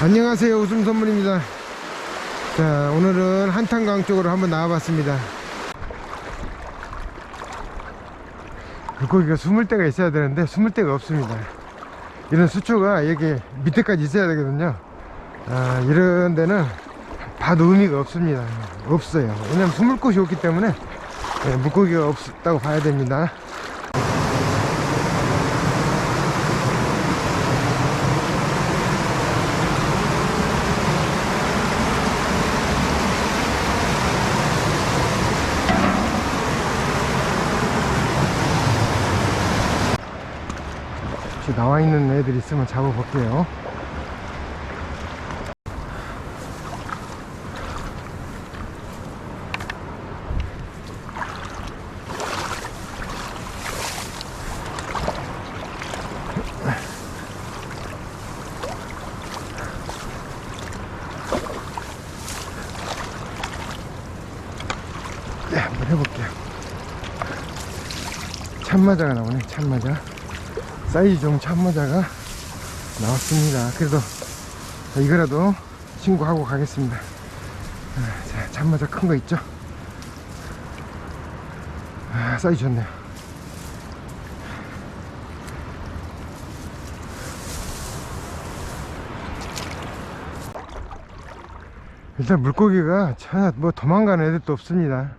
안녕하세요. 웃음 선물입니다. 자 오늘은 한탄강 쪽으로 한번 나와봤습니다. 물고기가 숨을 데가 있어야 되는데 숨을 데가 없습니다. 이런 수초가 여기 밑에까지 있어야 되거든요. 아, 이런 데는 봐도 의미가 없습니다. 없어요. 왜냐면 숨을 곳이 없기 때문에 예, 물고기가 없다고 봐야 됩니다 나와 있는 애들 있으면 잡아볼게요. 네, 한번 해볼게요. 참마자가 나오네, 참마자. 사이즈 좀 참모자가 나왔습니다. 그래도 자, 이거라도 신고하고 가겠습니다. 아, 자, 참모자 큰 거 있죠? 아, 사이즈 좋네요. 일단 물고기가 뭐 도망가는 애들도 없습니다.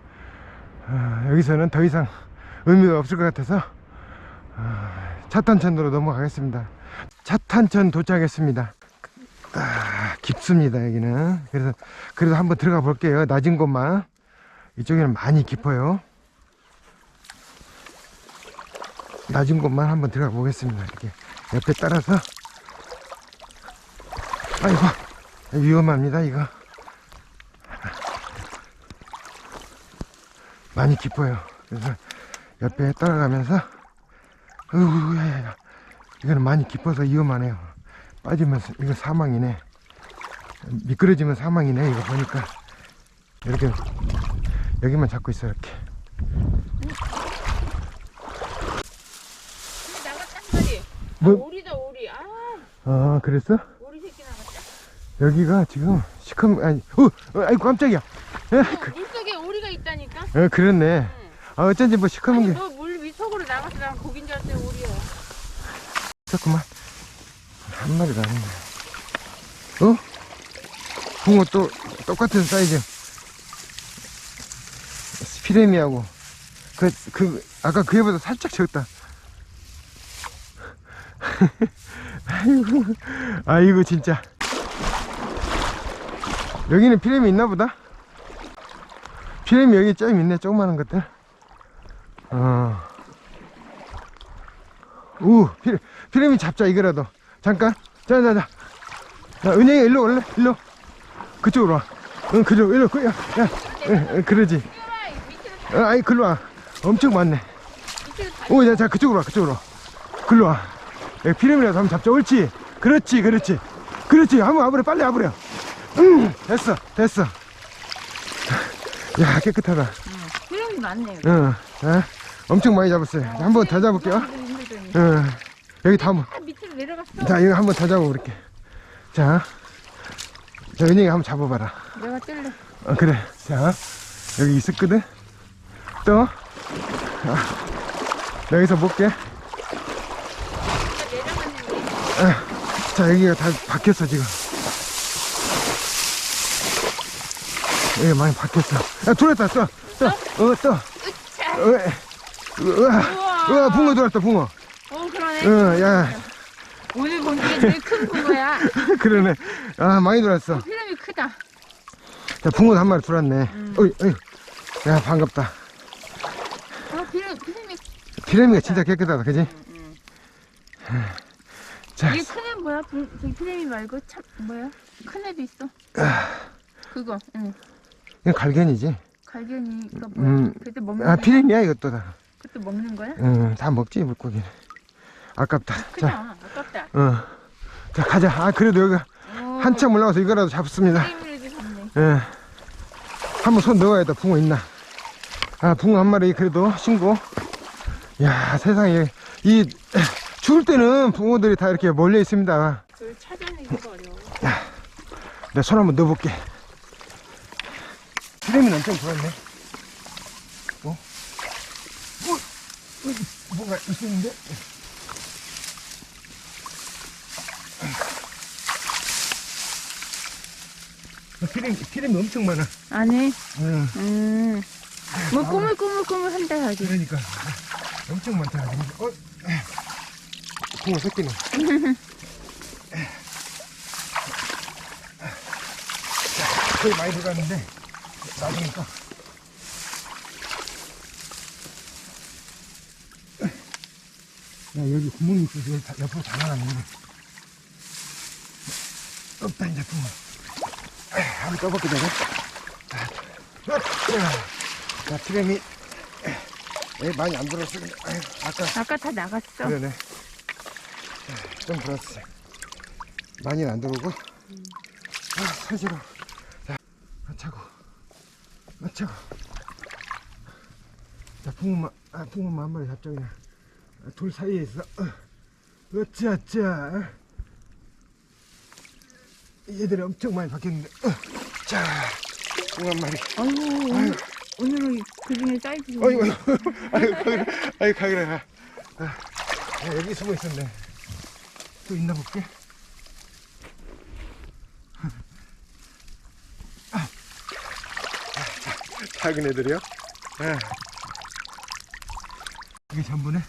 아, 여기서는 더 이상 의미가 없을 것 같아서 차탄천으로 넘어가겠습니다. 차탄천 도착했습니다. 아, 깊습니다, 여기는. 그래서, 그래도 한번 들어가 볼게요. 낮은 곳만. 이쪽에는 많이 깊어요. 낮은 곳만 한번 들어가 보겠습니다. 이렇게 옆에 따라서. 아이고, 위험합니다, 이거. 많이 깊어요. 그래서 옆에 따라가면서 어우, 야, 야, 야. 이거는 많이 깊어서 위험하네요. 빠지면 이거 사망이네. 미끄러지면 사망이네. 이거 보니까 이렇게 여기만 잡고 있어 이렇게. 한 마리. 뭐? 아, 오리다 오리. 아 아, 그랬어? 오리 새끼 나갔다. 여기가 지금 시커먼 아니, 어, 어 아이고 깜짝이야. 에, 그, 물 속에 오리가 있다니까. 어, 그렇네. 응. 아, 어쩐지 뭐 시커먼 아니 게 너물 위쪽으로 나가서 난 고긴 줄 알았더니 오리야. 있었구만. 한 마리가 아닌데. 어? 붕어 또 똑같은 사이즈. 스피레미하고 그, 그, 아까 그 애보다 살짝 적다. 아이고, 아이고, 진짜. 여기는 피레미 있나 보다? 피레미 여기 좀 있네, 조그마한 것들. 어. 우, 피레, 피레미 잡자, 이거라도. 잠깐. 자, 자, 자. 자, 은영이 일로 올래? 일로. 그쪽으로 와. 응, 그쪽, 일로, 그, 야, 야. 그러지. 뛰어라 이 밑으로 다 어, 아이, 글로 와. 엄청 많네. 밑으로 다. 오, 자, 자, 그쪽으로 와, 그쪽으로 와. 글로 와. 여기 피레미라도 한번 잡자. 옳지. 그렇지, 그렇지. 그렇지. 한번 와버려, 빨리 와버려. 응, 됐어, 됐어. 야, 깨끗하다. 피름이 많네요. 응, 자, 엄청 많이 잡았어요. 한 번 더 잡을게요. 응, 여기 다 한번. 아, 밑으로 내려갔어. 자, 이거 한번 더 잡아볼게. 자, 자, 은영이 한번 잡아봐라. 내가 뜰래. 어, 그래. 자, 여기 있었거든? 또, 아, 여기서 볼게. 내려갔는데. 자, 여기가 다 박혔어, 지금. 여기 많이 박혔어. 야, 들어왔다, 또. 또, 어, 또. 으차. 어, 우와, 우와, 붕어 들어왔다, 붕어. 어 그러네. 어, 야, 오늘 본 게 제일 큰 붕어야. 그러네. 아, 많이 들어왔어. 피름이 크다. 자, 붕어도 한 마리 들어왔네. 음. 어이, 어이. 야, 반갑다. 아 피름 피름이. 피레미가 진짜 깨끗하다, 그지? 음. 자, 이게 큰 애 뭐야? 붕- 저기 피레미 말고 참 뭐야? 큰 애도 있어. 그거. 응. 이건 갈견이지. 갈견이가 뭐야? 음. 그때 먹는 아, 거야? 피레미야, 이것도 다. 그때 먹는 거야? 응, 다 먹지, 물고기는. 아깝다. 자, 크다. 아깝다. 어. 자, 가자. 아, 그래도 여기가 오, 한참 올라가서 이거라도 잡습니다. 잡네. 예. 한번 손 넣어야겠다. 붕어 있나? 아, 붕어 한 마리 그래도 신고. 야, 세상에. 이, 추울 때는 붕어들이 다 이렇게 몰려 있습니다. 그걸 찾아내기가 어려워. 내가 손 한번 넣어볼게. 피레미는 엄청 좋았네. 어? 어? 여기 뭔가 있었는데? 피레미, 피레미 엄청 많아. 안에, 응. 음. 뭐 꾸물꾸물꾸물 한다 하지. 그러니까 엄청 많다. 어? 붕어 새끼네. 거의 많이 들어갔는데 나중에 또. 야 여기 구멍이 있어서 다- 옆으로 다 나가네. 없다 이제 붕어. 아, 한번 떠볼게 내가. 자, 자, 트램이 에, 많이 안 들었어. 아까 아까 다 나갔어. 그러네. 자, 좀 들었어. 많이는 안 들어오고. 아, 사지로. 자, 마차고. 마차고. 자, 붕어만, 아, 붕어만 한 마리 잡자, 그냥. 아, 돌 사이에 있어. 어. 어짜짜. 얘들이 엄청 많이 바뀌었는데. 어. 자, 한 마리. 아이고, 아유. 오늘, 오늘은 그 중에 사이즈 거. 아이고, 가그래, 아이고, 가그래. 아, 아, 여기 숨어 있었네. 또 있나 볼게. 아, 자, 작은 애들이요? 아. 이게 전부네?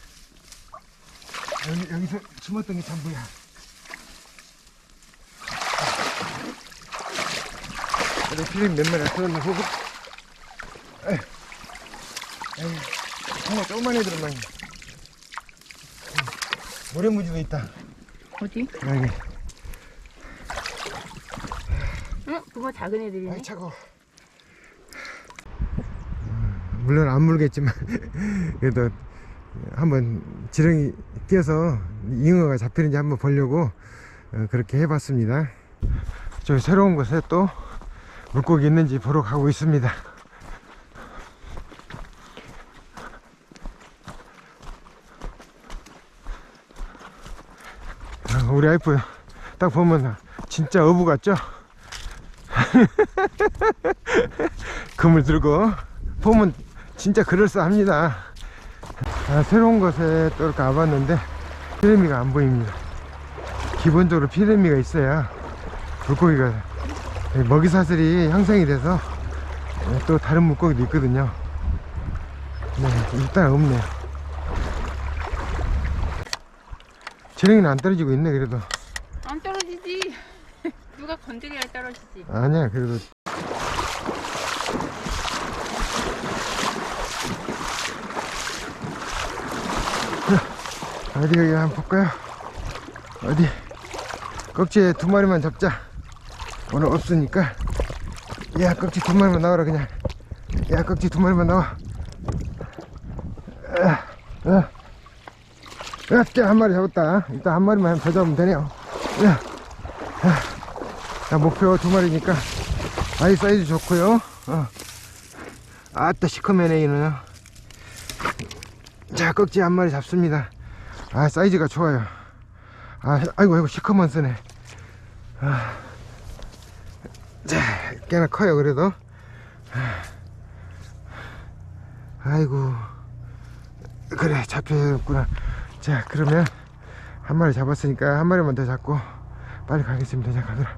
여기, 여기서 숨었던 게 전부야. 그래, 필름 몇 마리 들었나 보고. 정말 조그만 애들만. 모래무지도 있다. 어디? 여기. 응? 그거 작은 애들이네. 아이, 차고. 물론 안 물겠지만, 그래도 한번 지렁이 뛰어서 잉어가 잡히는지 한번 보려고 어, 그렇게 해봤습니다. 저기 새로운 곳에 또 물고기 있는지 보러 가고 있습니다. 아, 우리 와이프 딱 보면 진짜 어부 같죠? 금을 들고 보면 진짜 그럴싸합니다. 아, 새로운 곳에 또 이렇게 와봤는데 피레미가 안 보입니다. 기본적으로 피레미가 있어야 물고기가 먹이 사슬이 형성이 돼서 또 다른 물고기도 있거든요. 네, 일단 없네요. 지렁이는 안 떨어지고 있네 그래도 안 떨어지지. 누가 건드려야 떨어지지. 아니야 그래도 자, 어디 여기 한번 볼까요 어디 꺽지에 두 마리만 잡자 오늘 없으니까 야 꺽지 두 마리만 나와라 그냥 야 꺽지 두 마리만 나와 어, 어. 야, 한 마리 잡았다 일단 한 마리만 더 잡으면 되네요 야. 자, 목표 두 마리니까 아이 사이즈 좋고요. 어. 아따 시커매네 이는. 자, 꺽지 한 마리 잡습니다. 아, 사이즈가 좋아요. 아, 아이고, 아이고, 시커먼 쓰네. 아. 자, 꽤나 커요, 그래도. 아이고. 그래, 잡혔구나. 자, 그러면 한 마리 잡았으니까 한 마리만 더 잡고 빨리 가겠습니다. 자, 가더라.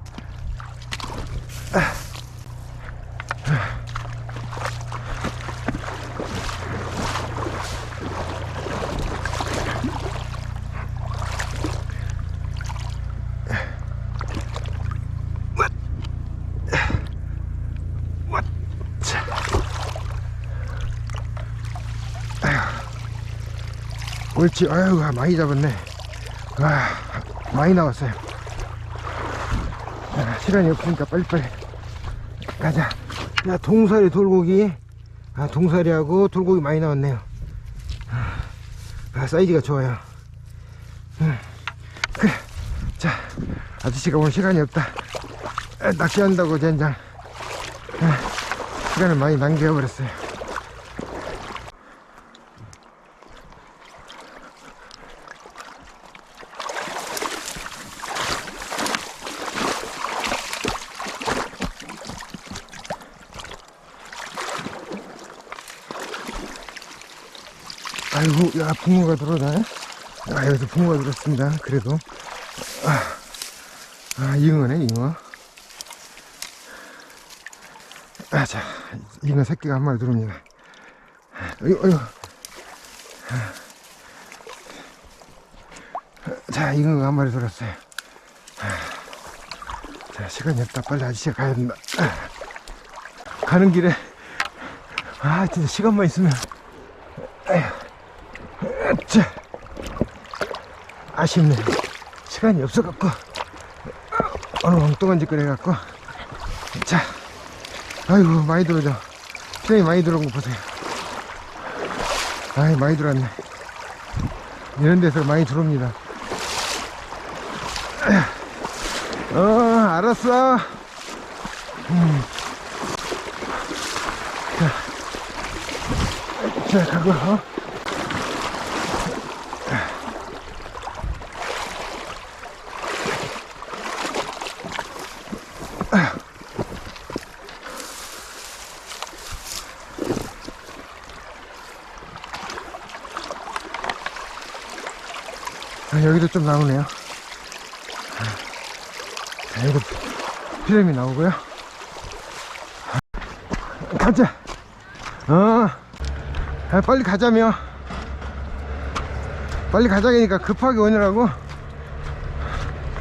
옳지. 아유 많이 잡았네. 와 많이 나왔어요. 자, 시간이 없으니까 빨리빨리 가자. 야 동사리 돌고기. 아 동사리하고 돌고기 많이 나왔네요. 아 사이즈가 좋아요. 음, 그래. 자 아저씨가 오늘 시간이 없다. 아, 낚시한다고 젠장. 아, 시간을 많이 낭비해버렸어요 아이고, 야, 붕어가 들어오네. 아, 여기서 붕어가 들었습니다. 그래도. 아, 아 잉어네, 잉어. 아, 자, 잉어 새끼가 한 마리 들어옵니다. 어이구, 어이구. 자, 잉어가 한 마리 들었어요. 자, 시간이 없다. 빨리 아저씨가 가야 된다. 가는 길에, 아, 진짜 시간만 있으면. 자, 아쉽네. 시간이 없어갖고, 오늘 엉뚱한 짓거리 해갖고. 자, 아이고, 많이 들어오죠. 시간이 많이 들어온 거 보세요. 아이, 많이 들어왔네. 이런 데서 많이 들어옵니다. 어, 알았어. 음. 자, 자, 가고, 어? 아, 여기도 좀 나오네요. 자, 여기도 필름이 나오고요. 가자. 어, 아, 빨리 가자며. 빨리 가자니까 급하게 오느라고.